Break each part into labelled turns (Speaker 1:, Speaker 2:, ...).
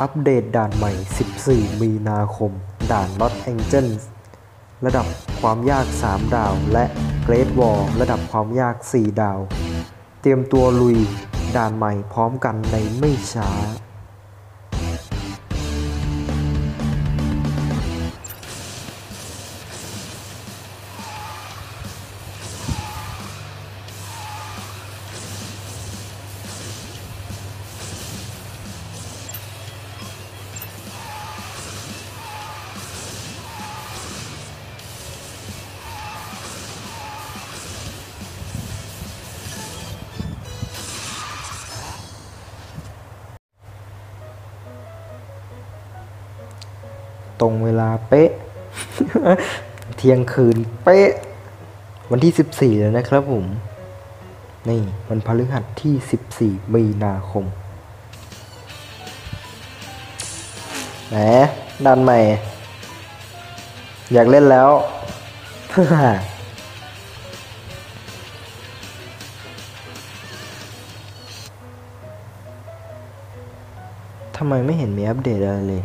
Speaker 1: อัปเดตด่านใหม่ 14 มีนาคม ด่าน Los Angeles ระดับความยาก 3 ดาว และ Great Wall ระดับความยาก 4 ดาว เตรียมตัวลุยด่านใหม่พร้อมกันในไม่ช้า รงเวลาเป๊ะ เที่ยงคืนเป๊ะ วันที่ 14 แล้วนะครับผม นี่วันพฤหัสที่ 14 มีนาคมแหมดันใหม่ อยากเล่นแล้วทำไมไม่เห็นมีอัปเดตอะไรเลย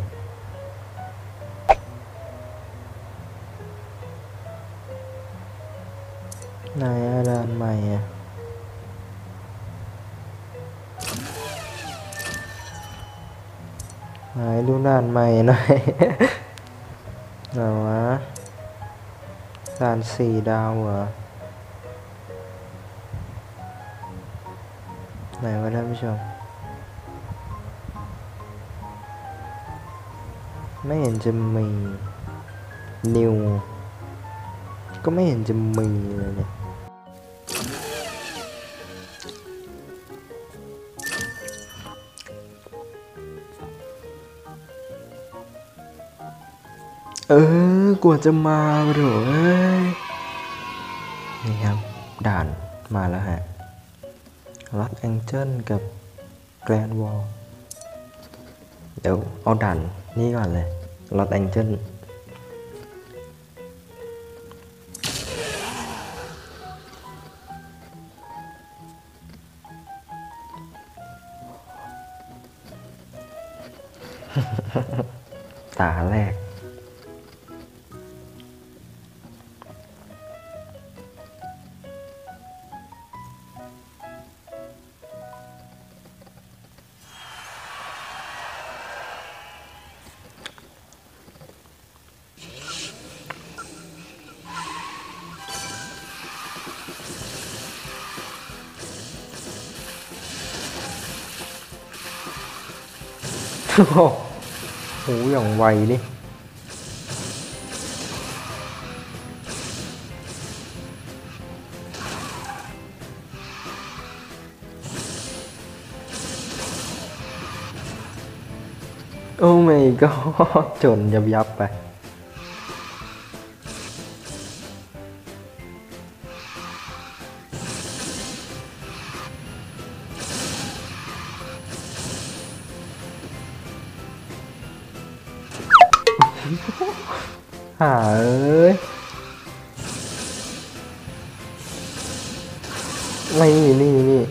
Speaker 1: นายอาดานใหม่อะไหนดูด่านใหม่ห ก็ไม่เห็นจะมีเลยเนี่ยเออกว่าจะมาโถเอ้ยนี่ครับ ด่านมาแล้วฮะลัดแองเจิลกับแกรนวอลเดี๋ยวเอาด่านนี้ก่อนเลยลัดแองเจิล ตาแรก โอ้โหโหอย่างไวนี่โอ้ไม่ก็จนยับยับไป หาเอ้ยไม่นี่นี่นี่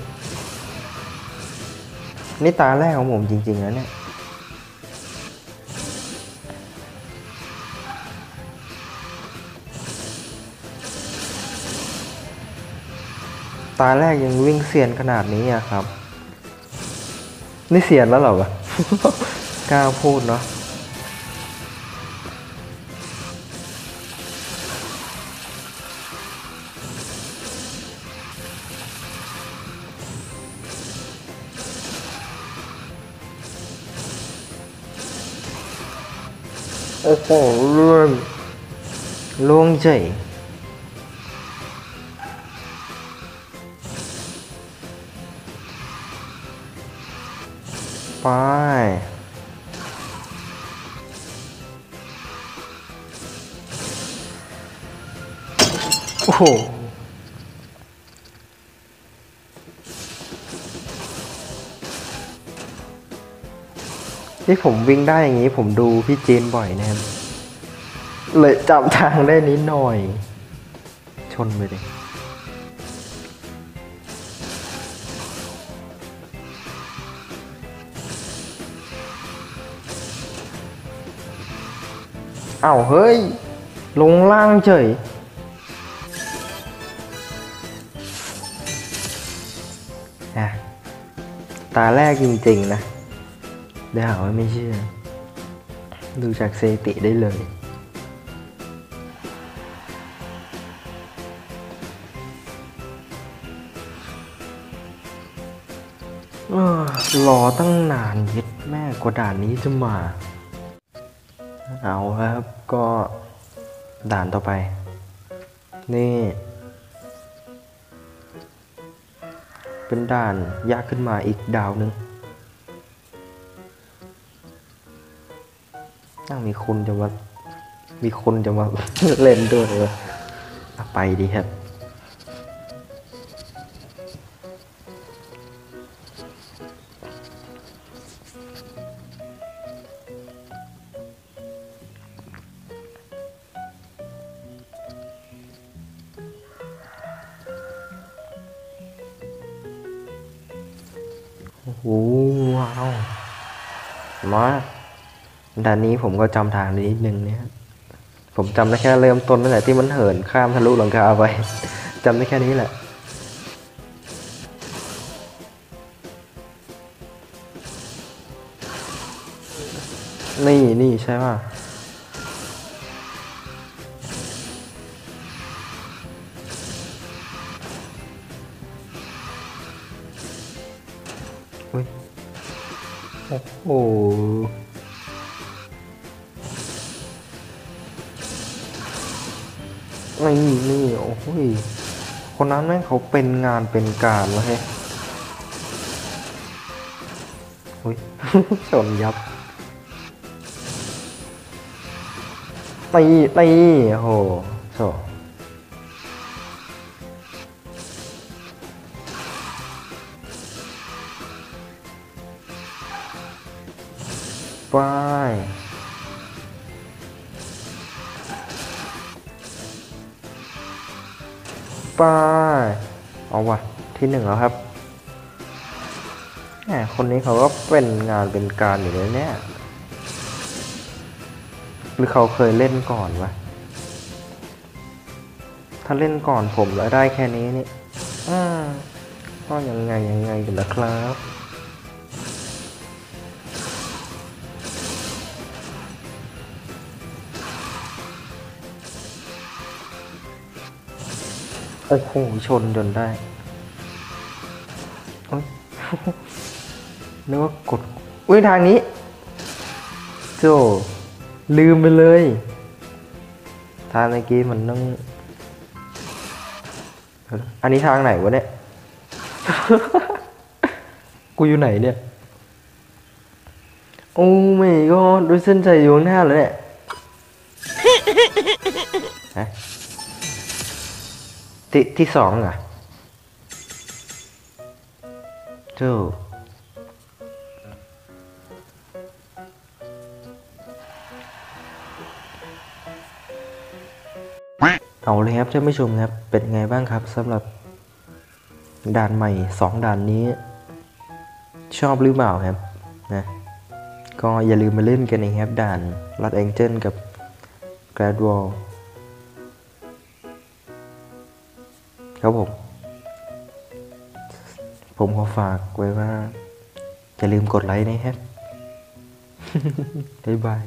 Speaker 1: นี่ตาแรกของผมจริงๆแล้วเนี่ยตาแรกยังวิ่งเซียนขนาดนี้อะครับ นี่เซียนแล้วเหรอวะ กล้าพูดเนาะ โอ้โหล่วงล่วงใจไปโอ้โห ที่ผมวิ่งได้อย่างนี้ผมดูพี่เจนบ่อยนะครับเลยจับทางได้นิดหน่อย ชนไปเลยโอ้าเฮ้ย ลงล่างเฉยอะตาแรกจริงๆนะ เดี๋ยวหาว่าไม่เชื่อ ดูจากสถิติได้เลยเออรอตั้งนานย็ดแม่กว่าด่านนี้จะมา เอาครับก็ด่านต่อไป นี่ เป็นด่านยากขึ้นมาอีกดาวหนึ่ง น่ามีคนจะมา มีคนจะมา เล่นด้วยเหรอะไปดีครับ โอ้โหว้าวมา ด่านนี้ผมก็จำทางนิดนึงเนี่ยผมจำได้แค่เริ่มต้นนั่นแหละที่มันเหินข้ามทะลุหลังคาไปจำได้แค่นี้แหละนี่นี่ใช่ป่ะโอ้โห นี่นี่โอ้ยคนนั้นแม่งเขาเป็นงานเป็นการวะเฮ้ยอุ้ยชนยับตีตีโอ้โหโถไไปเอาวะที่หนึ่งแล้วครับแหมคนนี้เขาก็เป็นงานเป็นการอยู่เลยเนี่ย หรือเขาเคยเล่นก่อนวะ ถ้าเล่นก่อนผมแล้วได้แค่นี้นี่ อ่าก็ยังไงยังไงกันนะครับ โอ้โห ชนจนได้โอ๊ยนึกว่ากดอุ้ยทางนี้ โจ ลืมไปเลย ทางเมื่อกี้มันต้อง อันนี้ทางไหนวะเนี่ย กูอยู่ไหนเนี่ย โอ้ไม่ก็ดูเส้นใจอยู่ข้างหน้าเลยเนี่ย ที่ที่สองอะโจเอาเลยครับท่านผู้ชมครับ เป็นไงบ้างครับสำหรับด่านใหม่สองด่านนี้ ชอบหรือเปล่าครับนะก็อย่าลืมมาเล่นกันนะครับ ด่านลัดแองเจิลกับแกรดวอล ครับผม ผมขอฝากไว้ว่า อย่าลืมกดไลค์นะครับ บ๊ายบาย